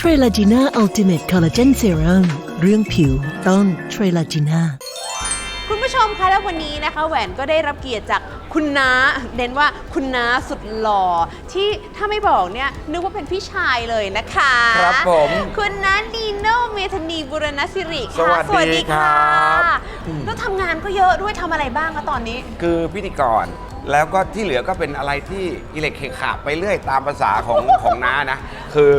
เทรลาจีน่าอัลติเมทคอลลาเจนเซรั่มเรื่องผิวต้องเทรลาจีน่าคุณผู้ชมคะและวันนี้นะคะ แหวนก็ได้รับเกียรติจากคุณน้าเน้นว่าคุณน้าสุดหล่อที่ถ้าไม่บอกเนี่ยนึกว่าเป็นพี่ชายเลยนะคะครับผมคุณน้านีโน่เมธานีบุรณศิริค่ะสวัสดีครับแล้วทำงานก็เยอะด้วยทำอะไรบ้างคะตอนนี้ คือพิธีกรแล้วก็ที่เหลือก็เป็นอะไรที่อิเล็กเคขาไปเรื่อยตามภาษาของของน้านะ คือ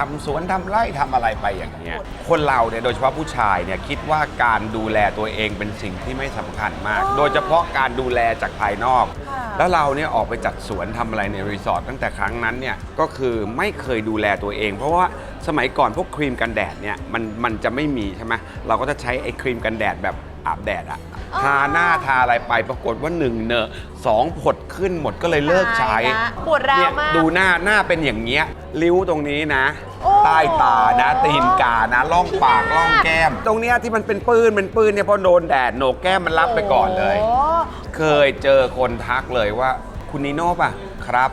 ทำสวนทำไร่ทำอะไรไปอย่างเงี้ยคนเราเนี่ยโดยเฉพาะผู้ชายเนี่ยคิดว่าการดูแลตัวเองเป็นสิ่งที่ไม่สำคัญมากอ๋อโดยเฉพาะการดูแลจากภายนอก ค่ะ แล้วเราเนี่ยออกไปจัดสวนทำอะไรในรีสอร์ทตั้งแต่ครั้งนั้นเนี่ยก็คือไม่เคยดูแลตัวเอง เพราะว่าสมัยก่อนพวกครีมกันแดดเนี่ยมันมันจะไม่มีใช่ไหมเราก็จะใช้ไอ้ครีมกันแดดแบบอาบแดดอะอ๋อทาหน้าทาอะไรไปปรากฏว่าหนึ่งเนอะสองผดขึ้นหมดก็เลยเลิกใช้ตายละปวดร้าวเนี่ยมาก ดูหน้าหน้าเป็นอย่างเงี้ยริ้วตรงนี้นะโอ้ ใต้ตานะตีนกานะล่องปากล่องแก้ม ตรงเนี้ยที่มันเป็นปื้นเป็นปื้นเนี่ยเพราะโดนแดดโหนกแก้มมันรับไปก่อนเลย โอ้เคยเจอคนทักเลยว่า คุณนิโน่ป่ะครับ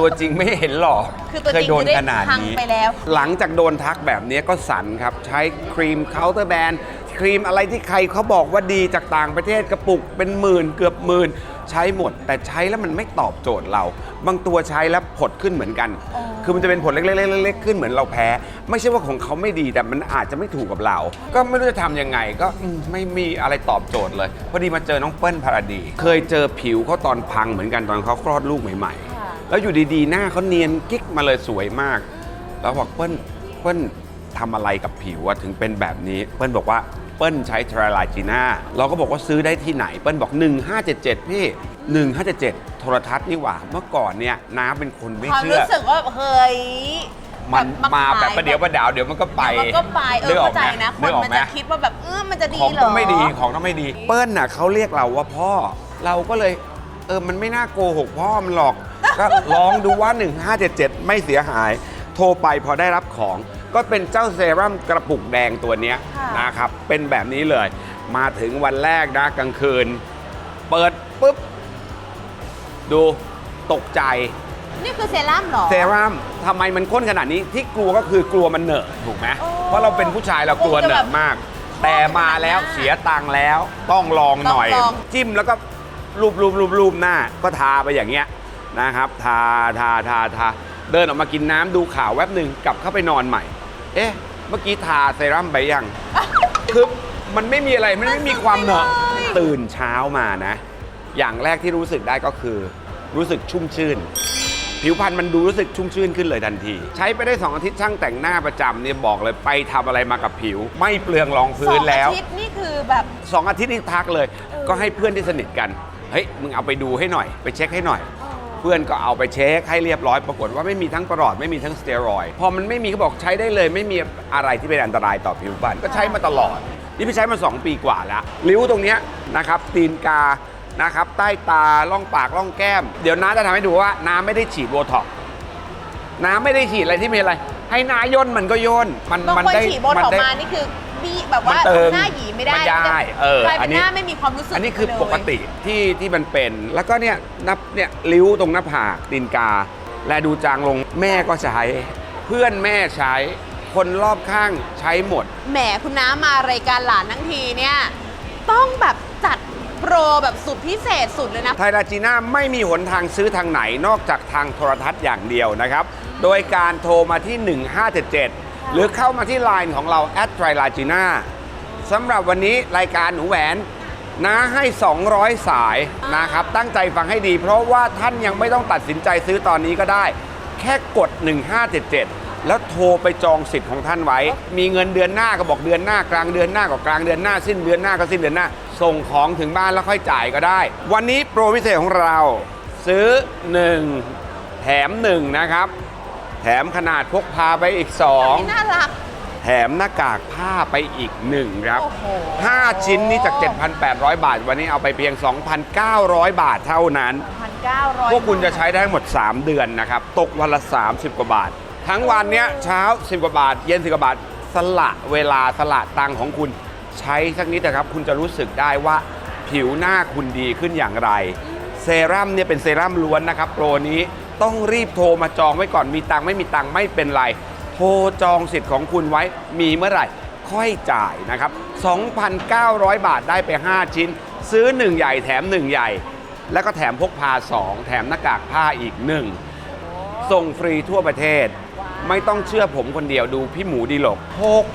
ตัวจริงไม่เห็นหรอกคือตัวจเคริยงโดนคือได้ขนาดพังนี้ไปแล้ว หลังจากโดนทักแบบนี้ก็สั่นครับ ใช้ครีมเคาน์เตอร์แบน ครีมอะไรที่ใครเขาบอกว่าดีจากต่างประเทศกระปุกเป็นหมื่นเกือบหมื่นใช้หมด แต่ใช้แล้วมันไม่ตอบโจทย์เรา บางตัวใช้แล้วผดขึ้นเหมือนกันอ๋อคือมันจะเป็นผลเล็กๆๆๆขึ้นเหมือนเราแพ้ ไม่ใช่ว่าของเขาไม่ดีแต่มันอาจจะไม่ถูกกับเรา ก็ไม่รู้จะทำยังไงก็อืมไม่มีอะไรตอบโจทย์เลยพอดีมาเจอน้องเปิ้ลพาราดี เคยเจอผิวเขาตอนพังเหมือนกันตอนเขาคลอดลูกใหม่ ค่ะ ๆ แล้วอยู่ดีๆ หน้าเขาเนียนกิ๊กมาเลยสวยมาก แล้วบอกเปิ้ลเปิ้ลทำอะไรกับผิวอะถึงเป็นแบบนี้ เปิ้ลบอกว่า เปิ้ลใช้ทราลาจีน่าเราก็บอกว่าซื้อได้ที่ไหน เปิ้ลบอก 1577 พี่ 1577 โทรทัศน์นี่หว่า เมื่อก่อนเนี่ยน้าเป็นคนไม่ความเชื่รู้อสึกว่าเฮ้ยมันแบบมาแบบขยประเดี๋ยวประดาวเดี๋ยวมันก็ไปเดี๋ยวมันก็ไปเออนึกออเข้ากใจไหมนะคนึนกออกมันไหมจะคิดว่าแบบเออมันจะดีของเหรอต้องไม่ดีของต้องไม่ดี เปิ้ลน่ะเขาเรียกเราว่าพ่อ เราก็เลย เออมันไม่น่าโกหกพ่อมันหรอก ก็ลองดูว่า 1577 ไม่เสียหาย โทรไปพอได้รับของ ก็เป็นเจ้าเซรั่มกระปุกแดงตัวเนี้ยค่ะ นะครับ เป็นแบบนี้เลย มาถึงวันแรกนะกลางคืน เปิดปุ๊บ ดูตกใจ นี่คือเซรั่มเหรอ เซรั่มทำไมมันข้นขนาดนี้ที่กลัวก็คือกลัวมันเหนอะถูกไหมโอ้เพราะเราเป็นผู้ชายเรากลัวเหนอะมาก แต่มาแล้วเสียตังค์แล้วต้องลองหน่อย ต้องลอง จิ้มแล้วก็รูปรูปรูปรูปหน้าก็ทาไปอย่างเงี้ยนะครับ ทาทาทาทาเดินออกมากินน้ำดูข่าวแวบหนึ่งกลับเข้าไปนอนใหม่ เอ๊ะ เมื่อกี้ทาเซรั่มไปยัง คือมันไม่มีอะไรมันไม่มีความเหนอะตื่นเช้ามานะ อย่างแรกที่รู้สึกได้ก็คือ รู้สึกชุ่มชื่น ผิวพรรณมันดูรู้สึกชุ่มชื่นขึ้นเลยทันที ใช้ไปได้ 2 อาทิตย์ช่างแต่งหน้าประจำเนี่ยบอกเลยไปทำอะไรมากับผิว ไม่เปลืองรองพื้นแล้วสองอาทิตย์นี่คือแบบ2 อาทิตย์นี่ทักเลยเออก็ให้เพื่อนที่สนิทกัน เฮ้ย มึงเอาไปดูให้หน่อย ไปเช็คให้หน่อยเพื่อนก็เอาไปเช็คให้เรียบร้อยปรากฏว่าไม่มีทั้งประหลอดไม่มีทั้งสเตียรอยด์พอมันไม่มีเขาบอกใช้ได้เลย ไม่มีอะไรที่เป็นอันตรายต่อผิวพรรณก็ใช้มาตลอด นี่พี่ใช้มา 2 ปีกว่าแล้วริ้วตรงเนี้ยนะครับตีนกานะครับใต้ตาล่องปากล่องแก้ม เดี๋ยวน้าจะทำให้ดูว่าน้าไม่ได้ฉีดโบท็อกซ์น้าไม่ได้ฉีดอะไรที่มีอะไร ให้น้าย่นมันก็ย่นมันบางมันคนได้ฉีดโบท็อกได้ซ์มานี่คือบีแบบว่ามันเติมหน้าหยีไม่ได้ไม่ได้เออกลายอัเป็นนนี้ หน้าไม่มีความรู้สึกอันนี้คือเลย ปกติที่ที่มันเป็น แล้วก็เนี่ยนับเนี่ยริ้วตรงหน้าผากตีนกา และดูจางลงแม่ก็ใช้ เพื่อนแม่ใช้ คนรอบข้างใช้หมด แหมคุณน้ามารายการหลานทั้งทีเนี่ย ต้องแบบจัดโปรแบบสุดพิเศษสุดเลยนะ ไทราจีน่าไม่มีหนทางซื้อทางไหนนอกจากทางโทรทัศน์อย่างเดียวนะครับ โดยการโทรมาที่ 1577 หรือเข้ามาที่ไลน์ของเราแอดไทราจีน่าสำหรับวันนี้รายการหนูแหวนนะให้ 200 สายนะครับ ตั้งใจฟังให้ดี เพราะว่าท่านยังไม่ต้องตัดสินใจซื้อตอนนี้ก็ได้ แค่กด 1577 แล้วโทรไปจองสิทธิ์ของท่านไว้ มีเงินเดือนหน้าก็บอกเดือนหน้ากลางเดือนหน้าก็กลางเดือนหน้า สิ้นเดือนหน้าก็สิ้นเดือนหน้า ส่งของถึงบ้านแล้วค่อยจ่ายก็ได้ วันนี้โปรพิเศษของเราซื้อ 1 แถม 1 นะครับแถมขนาดพกพาไปอีกนี่น่ารัก2แถมหน้ากากผ้าไปอีก 1 ครับ โอ้โห 5 ชิ้นนี้จาก 7,800 บาท วันนี้เอาไปเพียง 2,900 บาทเท่านั้นพันเก้าร้อยพวกคุณจะใช้ได้ทั้งหมด 3 เดือนนะครับ ตกวันละ 30 กว่าบาท ทั้งวันเนี้ยเช้า 10 กว่าบาท เย็น 10 กว่าบาท สละเวลาสละตังค์ของคุณใช้สักนิดนะครับ คุณจะรู้สึกได้ว่าผิวหน้าคุณดีขึ้นอย่างไร เซรั่มเนี่ยเป็นเซรั่มล้วนนะครับ โปรนี้ ต้องรีบโทรมาจองไว้ก่อนมีตังค์ไม่มีตังค์ไม่เป็นไรโทโทรจองสิทธิ์ของคุณไว้มีเมื่อไหร่ ค่อยจ่ายนะครับ 2,900 บาทได้ไป 5 ชิ้น ซื้อ 1 ใหญ่แถม 1 ใหญ่ แล้วก็แถมพกพา 2 แถมหน้ากากผ้าอีก 1 ส่งฟรีทั่วประเทศ ไม่ต้องเชื่อผมคนเดียวดูพี่หมูดีหลกผู้ป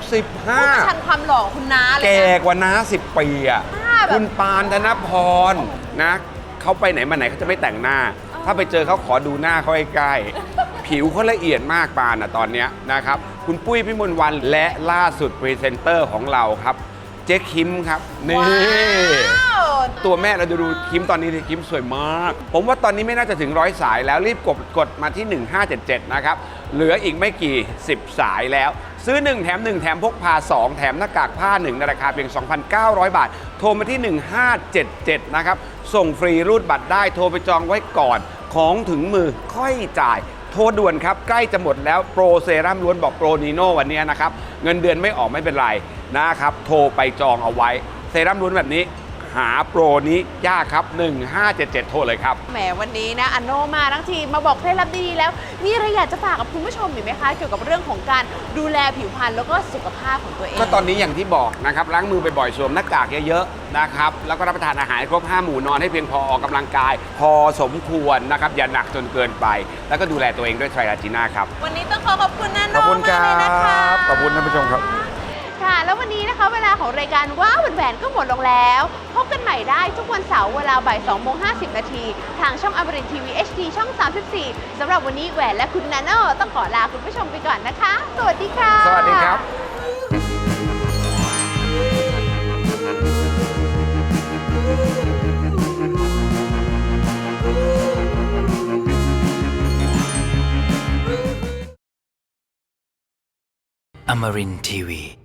ระชัน65 ความหล่อของคุณน้าเลยแก่นะ กว่าน้า10 ปีอะหน้าแบบ คุณปานธนพรนะเขาไปไหนมาไหนเขาจะไม่แต่งหน้า ถ้าไปเจอเขาขอดูหน้าเขาใกล้ๆผิวเขาละเอียดมากปานอะตอนเนี้ยนะครับ คุณปุ้ยพิมลวันและล่าสุดพรีเซนเตอร์ของเราครับ เจ๊คิมครับ นี่ ว้าวตัวแม่เราดูดูคิมตอนนี้ดิคิมสวยมาก ผมว่าตอนนี้ไม่น่าจะถึงร้อยสายแล้วรีบกดกดมาที่ 1577 นะครับ เหลืออีกไม่กี่ 10 สายแล้ว ซื้อ 1 แถม 1 แถมพกพา 2 แถมหน้ากากผ้า 1 ในราคาเพียง 2,900 บาท โทรมาที่ 1577 นะครับ ส่งฟรีรูดบัตรได้โทรไปจองไว้ก่อน ของถึงมือค่อยจ่าย โทรด่วนครับ ใกล้จะหมดแล้วโปรเซรั่มล้วนบอกโปรนีโน่วันนี้นะครับ เงินเดือนไม่ออกไม่เป็นไรนะครับ โทรไปจองเอาไว้ เซรั่มล้วนแบบนี้ หาโปรนี้ยากครับ 1577 โทรเลยครับ แหมวันนี้นะอันโนมาทั้งทีมาบอกเคล็ดลับดีๆแล้วมีอะไรอยากจะฝากกับคุณผู้ชมอีกไหมคะ เกี่ยวกับเรื่องของการดูแลผิวพรรณแล้วก็สุขภาพของตัวเอง ก็ตอนนี้อย่างที่บอกนะครับล้างมือบ่อยๆสวมหน้ากากเยอะๆนะครับแล้วก็รับประทานอาหารให้ครบ 5 หมู่นอนให้เพียงพอออกกำลังกาย พอสมควรนะครับอย่าหนักจนเกินไป แล้วก็ดูแลตัวเองด้วยไทรลาจีน่าครับวันนี้ต้องขอขอบคุณนะโนขอบคุณมากเลยนะคะครับขอบคุณท่านผู้ชมครับ ค่ะ แล้ววันนี้นะคะเวลาของรายการว้าวแหวนๆก็หมดลงแล้ว พบกันใหม่ได้ทุกวันเสาร์เวลาบ่าย2โมง50 นาที ทางช่องอมรินทีวี HD ช่อง 34 สำหรับวันนี้แหวนและคุณนาโนต้องขอลาคุณผู้ชมไปก่อนนะคะ สวัสดีค่ะ สวัสดีครับ Amarin Tiwi.